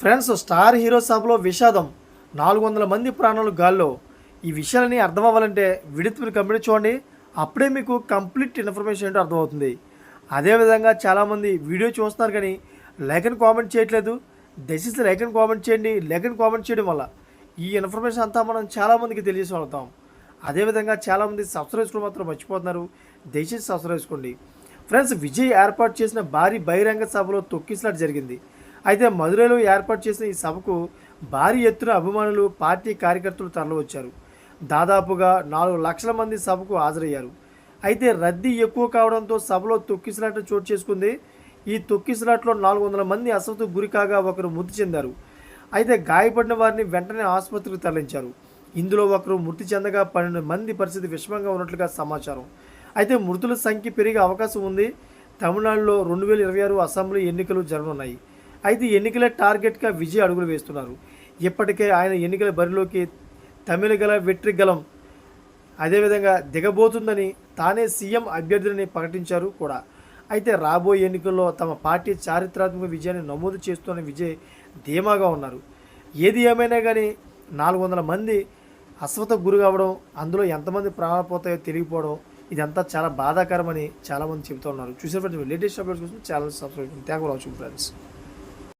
Friends star hero సభలో విషాదం. నాలుగు వందల మంది ప్రాణాలు గాల్లో. ఈ విషయాలని అర్థం అవ్వాలంటే విడిత్ కంప్లీట్ చూడండి. అప్పుడే మీకు కంప్లీట్ ఇన్ఫర్మేషన్ ఏంటో అర్థమవుతుంది. అదేవిధంగా చాలామంది వీడియో చూస్తున్నారు కానీ లైక్ అండ్ కామెంట్ చేయట్లేదు. దయచేసి లైక్ అండ్ కామెంట్ చేయండి. లైక్ అండ్ కామెంట్ చేయడం వల్ల ఈ ఇన్ఫర్మేషన్ అంతా మనం చాలామందికి తెలియజేసి అదేవిధంగా చాలామంది సబ్స్క్రైబ్ చేసుకోవడం మాత్రం మర్చిపోతున్నారు. దయచేసి సబ్స్క్రైబ్ చేసుకోండి. ఫ్రెండ్స్ విజయ్ ఏర్పాటు చేసిన భారీ బహిరంగ సభలో తొక్కిసలాట జరిగింది. అయితే మధురైలో ఏర్పాటు చేసిన ఈ సభకు భారీ ఎత్తున అభిమానులు పార్టీ కార్యకర్తలు తరలివచ్చారు. దాదాపుగా నాలుగు లక్షల మంది సభకు హాజరయ్యారు. అయితే రద్దీ ఎక్కువ కావడంతో సభలో తొక్కిసలాట చోటు చేసుకుంది. ఈ తొక్కిసలాట్లో నాలుగు వందల మంది అసవతకు గురి కాగా ఒకరు మృతి చెందారు. అయితే గాయపడిన వారిని వెంటనే ఆసుపత్రికి తరలించారు. ఇందులో ఒకరు మృతి చెందగా పన్నెండు మంది పరిస్థితి విషమంగా ఉన్నట్లుగా సమాచారం. అయితే మృతుల సంఖ్య పెరిగే అవకాశం ఉంది. తమిళనాడులో రెండు వేల ఇరవై ఆరు అసెంబ్లీ ఎన్నికలు జరగనున్నాయి. అయితే ఎన్నికలే టార్గెట్గా విజయ్ అడుగులు వేస్తున్నారు. ఇప్పటికే ఆయన ఎన్నికల బరిలోకి తమిళ గల తమిళగల వెట్రిగలం అదేవిధంగా దిగబోతుందని తానే సీఎం అభ్యర్థులని ప్రకటించారు కూడా. అయితే రాబోయే ఎన్నికల్లో తమ పార్టీ చారిత్రాత్మక విజయాన్ని నమోదు చేస్తున్న విజయ్ ధీమాగా ఉన్నారు. ఏది ఏమైనా కానీ నాలుగు వందల మంది అస్వతకు గురి కావడం అందులో ఎంతమంది ప్రాణాలు పోతాయో తెలియకపోవడం ఇదంతా చాలా బాధాకరమని చాలామంది చెబుతున్నారు చూసే ఫ్రెండ్స్ లేటెస్ట్ అప్డేట్స్ కోసం channel subscribe thank watching friends.